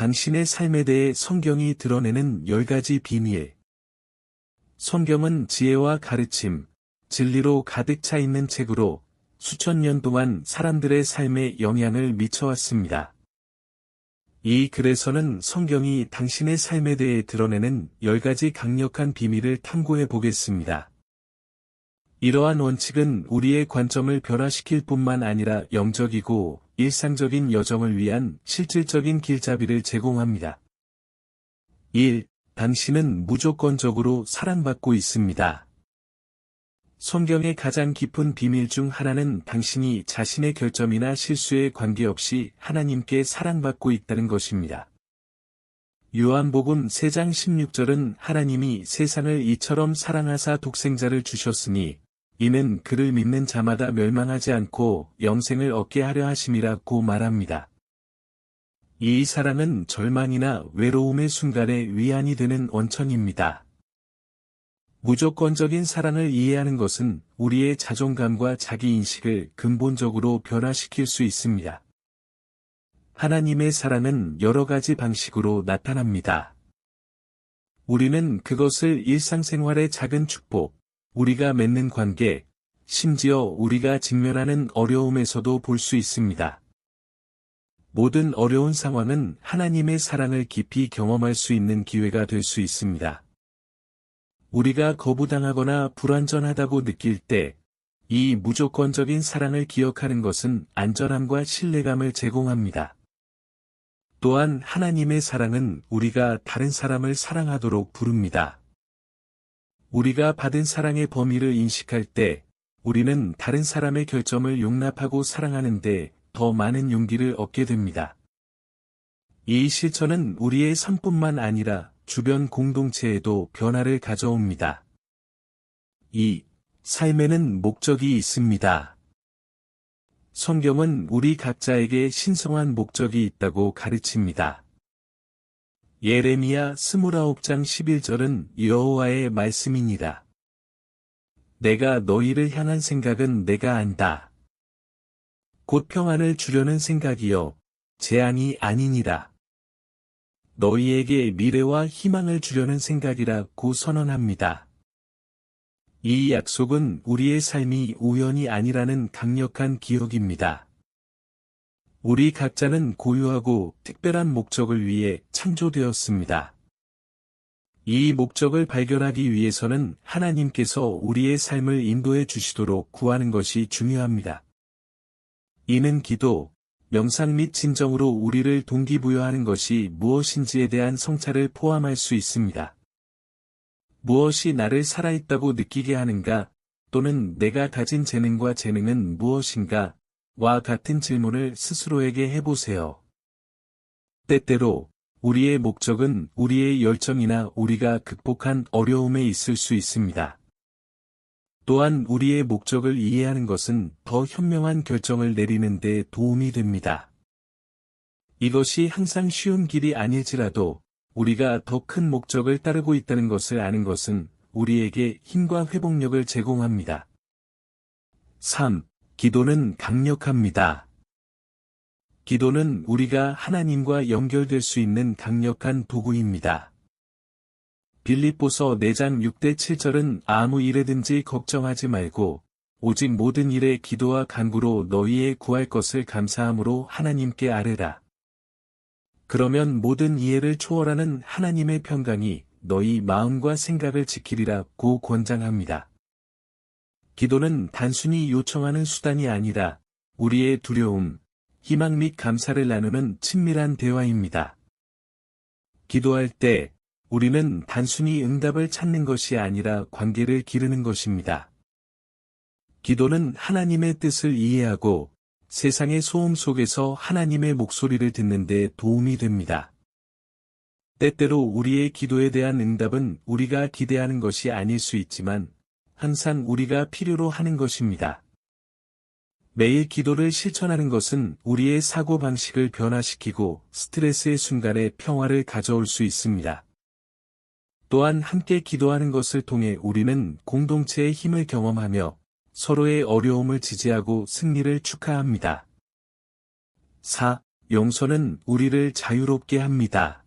당신의 삶에 대해 성경이 드러내는 10가지 비밀. 성경은 지혜와 가르침, 진리로 가득 차 있는 책으로 수천 년 동안 사람들의 삶에 영향을 미쳐왔습니다. 이 글에서는 성경이 당신의 삶에 대해 드러내는 10가지 강력한 비밀을 탐구해 보겠습니다. 이러한 원칙은 우리의 관점을 변화시킬 뿐만 아니라 영적이고 일상적인 여정을 위한 실질적인 길잡이를 제공합니다. 1. 당신은 무조건적으로 사랑받고 있습니다. 성경의 가장 깊은 비밀 중 하나는 당신이 자신의 결점이나 실수에 관계없이 하나님께 사랑받고 있다는 것입니다. 요한복음 3장 16절은 하나님이 세상을 이처럼 사랑하사 독생자를 주셨으니 이는 그를 믿는 자마다 멸망하지 않고 영생을 얻게 하려 하심이라고 말합니다. 이 사랑은 절망이나 외로움의 순간에 위안이 되는 원천입니다. 무조건적인 사랑을 이해하는 것은 우리의 자존감과 자기인식을 근본적으로 변화시킬 수 있습니다. 하나님의 사랑은 여러 가지 방식으로 나타납니다. 우리는 그것을 일상생활의 작은 축복, 우리가 맺는 관계, 심지어 우리가 직면하는 어려움에서도 볼 수 있습니다. 모든 어려운 상황은 하나님의 사랑을 깊이 경험할 수 있는 기회가 될 수 있습니다. 우리가 거부당하거나 불완전하다고 느낄 때, 이 무조건적인 사랑을 기억하는 것은 안전함과 신뢰감을 제공합니다. 또한 하나님의 사랑은 우리가 다른 사람을 사랑하도록 부릅니다. 우리가 받은 사랑의 범위를 인식할 때, 우리는 다른 사람의 결점을 용납하고 사랑하는데 더 많은 용기를 얻게 됩니다. 이 실천은 우리의 삶뿐만 아니라 주변 공동체에도 변화를 가져옵니다. 2. 삶에는 목적이 있습니다. 성경은 우리 각자에게 신성한 목적이 있다고 가르칩니다. 예레미야 29장 11절은 여호와의 말씀이니라. 내가 너희를 향한 생각은 내가 안다. 곧 평안을 주려는 생각이요 재앙이 아니니라. 너희에게 미래와 희망을 주려는 생각이라고 선언합니다. 이 약속은 우리의 삶이 우연이 아니라는 강력한 기억입니다. 우리 각자는 고유하고 특별한 목적을 위해 창조되었습니다. 이 목적을 발견하기 위해서는 하나님께서 우리의 삶을 인도해 주시도록 구하는 것이 중요합니다. 이는 기도, 명상 및 진정으로 우리를 동기부여하는 것이 무엇인지에 대한 성찰을 포함할 수 있습니다. 무엇이 나를 살아있다고 느끼게 하는가, 또는 내가 가진 재능과 재능은 무엇인가, 와 같은 질문을 스스로에게 해보세요. 때때로, 우리의 목적은 우리의 열정이나 우리가 극복한 어려움에 있을 수 있습니다. 또한 우리의 목적을 이해하는 것은 더 현명한 결정을 내리는 데 도움이 됩니다. 이것이 항상 쉬운 길이 아닐지라도 우리가 더 큰 목적을 따르고 있다는 것을 아는 것은 우리에게 힘과 회복력을 제공합니다. 3. 기도는 강력합니다. 기도는 우리가 하나님과 연결될 수 있는 강력한 도구입니다. 빌립보서 4장 6대 7절은 아무 일에든지 걱정하지 말고 오직 모든 일에 기도와 간구로 너희의 구할 것을 감사함으로 하나님께 아뢰라. 그러면 모든 이해를 초월하는 하나님의 평강이 너희 마음과 생각을 지키리라 고 권장합니다. 기도는 단순히 요청하는 수단이 아니라 우리의 두려움, 희망 및 감사를 나누는 친밀한 대화입니다. 기도할 때 우리는 단순히 응답을 찾는 것이 아니라 관계를 기르는 것입니다. 기도는 하나님의 뜻을 이해하고 세상의 소음 속에서 하나님의 목소리를 듣는 데 도움이 됩니다. 때때로 우리의 기도에 대한 응답은 우리가 기대하는 것이 아닐 수 있지만 항상 우리가 필요로 하는 것입니다. 매일 기도를 실천하는 것은 우리의 사고방식을 변화시키고 스트레스의 순간에 평화를 가져올 수 있습니다. 또한 함께 기도하는 것을 통해 우리는 공동체의 힘을 경험하며 서로의 어려움을 지지하고 승리를 축하합니다. 4. 용서는 우리를 자유롭게 합니다.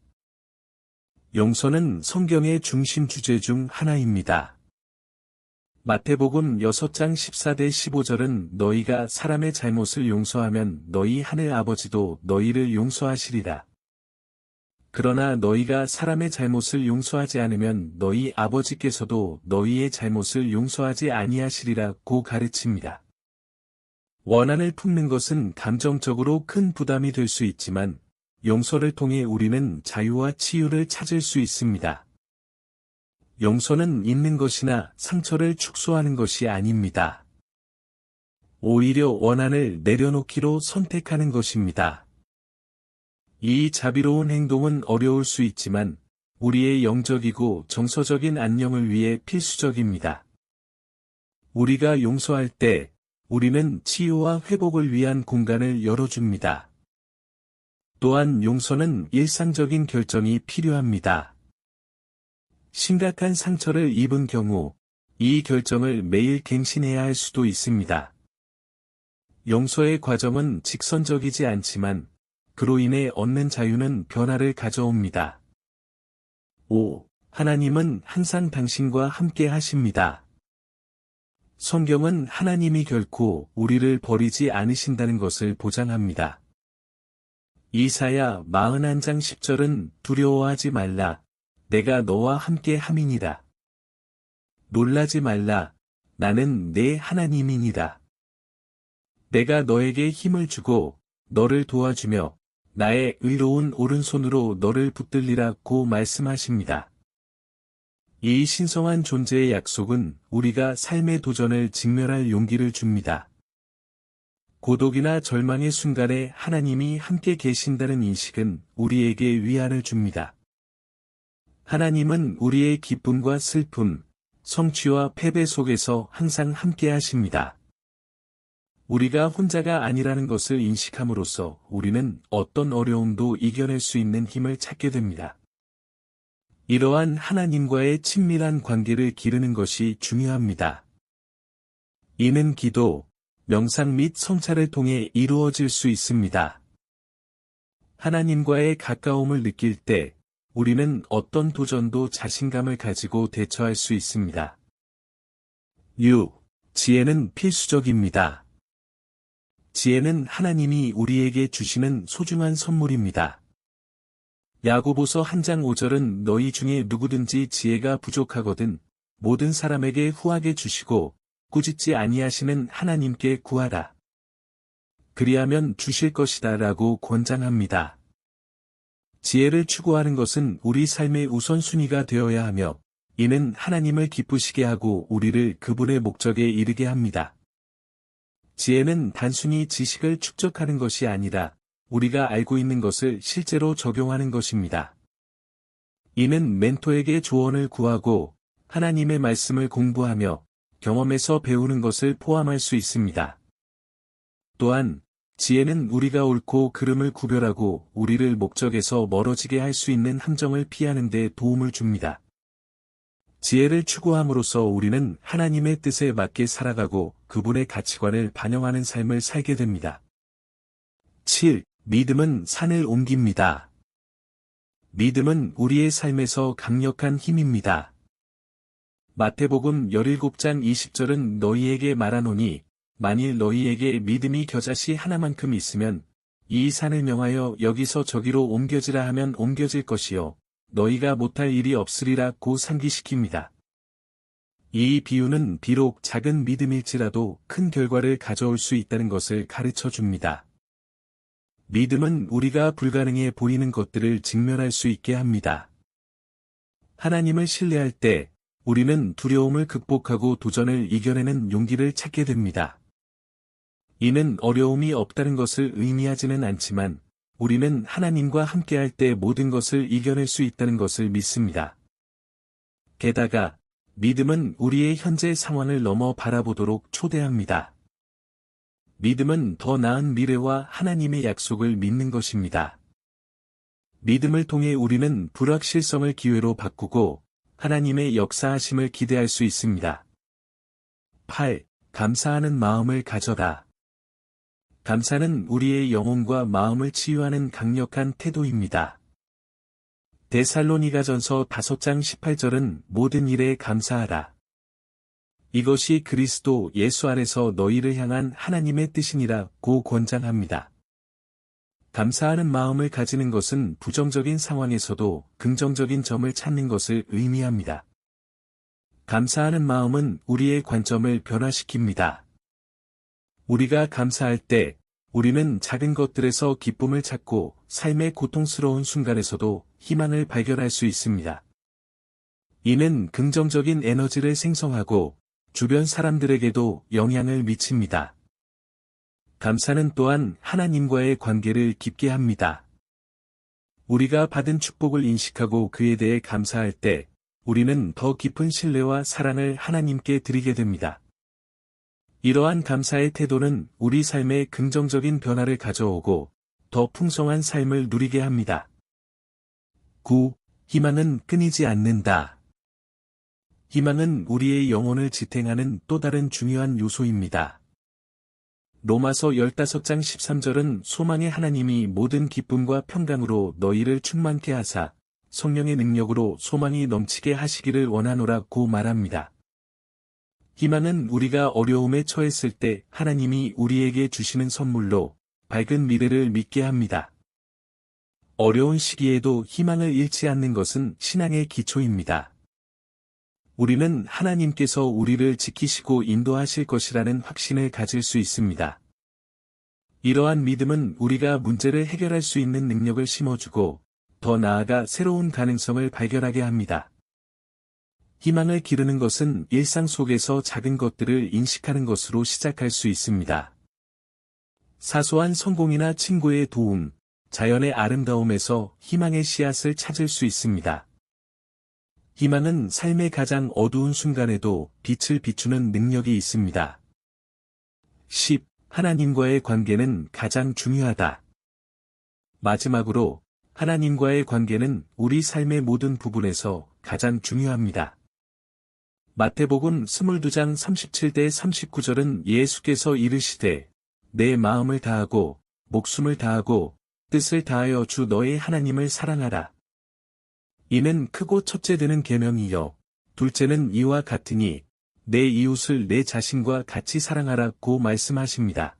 용서는 성경의 중심 주제 중 하나입니다. 마태복음 6장 14대 15절은 너희가 사람의 잘못을 용서하면 너희 하늘 아버지도 너희를 용서하시리라. 그러나 너희가 사람의 잘못을 용서하지 않으면 너희 아버지께서도 너희의 잘못을 용서하지 아니하시리라고 가르칩니다. 원한을 품는 것은 감정적으로 큰 부담이 될 수 있지만 용서를 통해 우리는 자유와 치유를 찾을 수 있습니다. 용서는 있는 것이나 상처를 축소하는 것이 아닙니다. 오히려 원한을 내려놓기로 선택하는 것입니다. 이 자비로운 행동은 어려울 수 있지만 우리의 영적이고 정서적인 안녕을 위해 필수적입니다. 우리가 용서할 때 우리는 치유와 회복을 위한 공간을 열어줍니다. 또한 용서는 일상적인 결정이 필요합니다. 심각한 상처를 입은 경우 이 결정을 매일 갱신해야 할 수도 있습니다. 용서의 과정은 직선적이지 않지만 그로 인해 얻는 자유는 변화를 가져옵니다. 5. 하나님은 항상 당신과 함께 하십니다. 성경은 하나님이 결코 우리를 버리지 않으신다는 것을 보장합니다. 이사야 41장 10절은 두려워하지 말라. 내가 너와 함께 함이니라. 놀라지 말라. 나는 내 하나님이니라. 내가 너에게 힘을 주고 너를 도와주며 나의 의로운 오른손으로 너를 붙들리라고 말씀하십니다. 이 신성한 존재의 약속은 우리가 삶의 도전을 직면할 용기를 줍니다. 고독이나 절망의 순간에 하나님이 함께 계신다는 인식은 우리에게 위안을 줍니다. 하나님은 우리의 기쁨과 슬픔, 성취와 패배 속에서 항상 함께 하십니다. 우리가 혼자가 아니라는 것을 인식함으로써 우리는 어떤 어려움도 이겨낼 수 있는 힘을 찾게 됩니다. 이러한 하나님과의 친밀한 관계를 기르는 것이 중요합니다. 이는 기도, 명상 및 성찰을 통해 이루어질 수 있습니다. 하나님과의 가까움을 느낄 때 우리는 어떤 도전도 자신감을 가지고 대처할 수 있습니다. 6. 지혜는 필수적입니다. 지혜는 하나님이 우리에게 주시는 소중한 선물입니다. 야고보서 한 장 5절은 너희 중에 누구든지 지혜가 부족하거든 모든 사람에게 후하게 주시고 꾸짖지 아니하시는 하나님께 구하라. 그리하면 주실 것이다 라고 권장합니다. 지혜를 추구하는 것은 우리 삶의 우선순위가 되어야 하며 이는 하나님을 기쁘시게 하고 우리를 그분의 목적에 이르게 합니다. 지혜는 단순히 지식을 축적하는 것이 아니라 우리가 알고 있는 것을 실제로 적용하는 것입니다. 이는 멘토에게 조언을 구하고 하나님의 말씀을 공부하며 경험에서 배우는 것을 포함할 수 있습니다. 또한 지혜는 우리가 옳고 그름을 구별하고 우리를 목적에서 멀어지게 할 수 있는 함정을 피하는 데 도움을 줍니다. 지혜를 추구함으로써 우리는 하나님의 뜻에 맞게 살아가고 그분의 가치관을 반영하는 삶을 살게 됩니다. 7. 믿음은 산을 옮깁니다. 믿음은 우리의 삶에서 강력한 힘입니다. 마태복음 17장 20절은 너희에게 말하노니 만일 너희에게 믿음이 겨자씨 하나만큼 있으면 이 산을 명하여 여기서 저기로 옮겨지라 하면 옮겨질 것이요 너희가 못할 일이 없으리라 고 상기시킵니다. 이 비유는 비록 작은 믿음일지라도 큰 결과를 가져올 수 있다는 것을 가르쳐 줍니다. 믿음은 우리가 불가능해 보이는 것들을 직면할 수 있게 합니다. 하나님을 신뢰할 때 우리는 두려움을 극복하고 도전을 이겨내는 용기를 찾게 됩니다. 이는 어려움이 없다는 것을 의미하지는 않지만 우리는 하나님과 함께할 때 모든 것을 이겨낼 수 있다는 것을 믿습니다. 게다가 믿음은 우리의 현재 상황을 넘어 바라보도록 초대합니다. 믿음은 더 나은 미래와 하나님의 약속을 믿는 것입니다. 믿음을 통해 우리는 불확실성을 기회로 바꾸고 하나님의 역사하심을 기대할 수 있습니다. 8. 감사하는 마음을 가져라. 감사는 우리의 영혼과 마음을 치유하는 강력한 태도입니다. 데살로니가전서 5장 18절은 모든 일에 감사하라. 이것이 그리스도 예수 안에서 너희를 향한 하나님의 뜻이니라 고 권장합니다. 감사하는 마음을 가지는 것은 부정적인 상황에서도 긍정적인 점을 찾는 것을 의미합니다. 감사하는 마음은 우리의 관점을 변화시킵니다. 우리가 감사할 때 우리는 작은 것들에서 기쁨을 찾고 삶의 고통스러운 순간에서도 희망을 발견할 수 있습니다. 이는 긍정적인 에너지를 생성하고 주변 사람들에게도 영향을 미칩니다. 감사는 또한 하나님과의 관계를 깊게 합니다. 우리가 받은 축복을 인식하고 그에 대해 감사할 때 우리는 더 깊은 신뢰와 사랑을 하나님께 드리게 됩니다. 이러한 감사의 태도는 우리 삶에 긍정적인 변화를 가져오고 더 풍성한 삶을 누리게 합니다. 9. 희망은 끊이지 않는다. 희망은 우리의 영혼을 지탱하는 또 다른 중요한 요소입니다. 로마서 15장 13절은 소망의 하나님이 모든 기쁨과 평강으로 너희를 충만케 하사 성령의 능력으로 소망이 넘치게 하시기를 원하노라고 말합니다. 희망은 우리가 어려움에 처했을 때 하나님이 우리에게 주시는 선물로 밝은 미래를 믿게 합니다. 어려운 시기에도 희망을 잃지 않는 것은 신앙의 기초입니다. 우리는 하나님께서 우리를 지키시고 인도하실 것이라는 확신을 가질 수 있습니다. 이러한 믿음은 우리가 문제를 해결할 수 있는 능력을 심어주고 더 나아가 새로운 가능성을 발견하게 합니다. 희망을 기르는 것은 일상 속에서 작은 것들을 인식하는 것으로 시작할 수 있습니다. 사소한 성공이나 친구의 도움, 자연의 아름다움에서 희망의 씨앗을 찾을 수 있습니다. 희망은 삶의 가장 어두운 순간에도 빛을 비추는 능력이 있습니다. 10. 하나님과의 관계는 가장 중요하다. 마지막으로, 하나님과의 관계는 우리 삶의 모든 부분에서 가장 중요합니다. 마태복음 22장 37대 39절은 예수께서 이르시되, 내 마음을 다하고, 목숨을 다하고, 뜻을 다하여 주 너의 하나님을 사랑하라. 이는 크고 첫째 되는 계명이요 둘째는 이와 같으니 내 이웃을 내 자신과 같이 사랑하라고 말씀하십니다.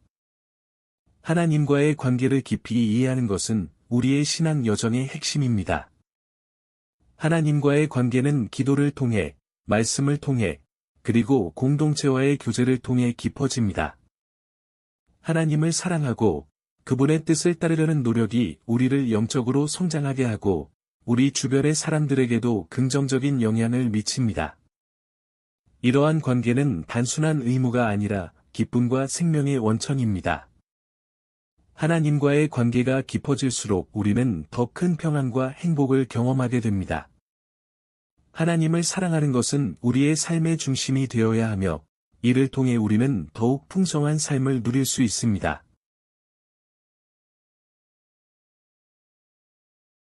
하나님과의 관계를 깊이 이해하는 것은 우리의 신앙 여정의 핵심입니다. 하나님과의 관계는 기도를 통해, 말씀을 통해, 그리고 공동체와의 교제를 통해 깊어집니다. 하나님을 사랑하고 그분의 뜻을 따르려는 노력이 우리를 영적으로 성장하게 하고 우리 주변의 사람들에게도 긍정적인 영향을 미칩니다. 이러한 관계는 단순한 의무가 아니라 기쁨과 생명의 원천입니다. 하나님과의 관계가 깊어질수록 우리는 더 큰 평안과 행복을 경험하게 됩니다. 하나님을 사랑하는 것은 우리의 삶의 중심이 되어야 하며, 이를 통해 우리는 더욱 풍성한 삶을 누릴 수 있습니다.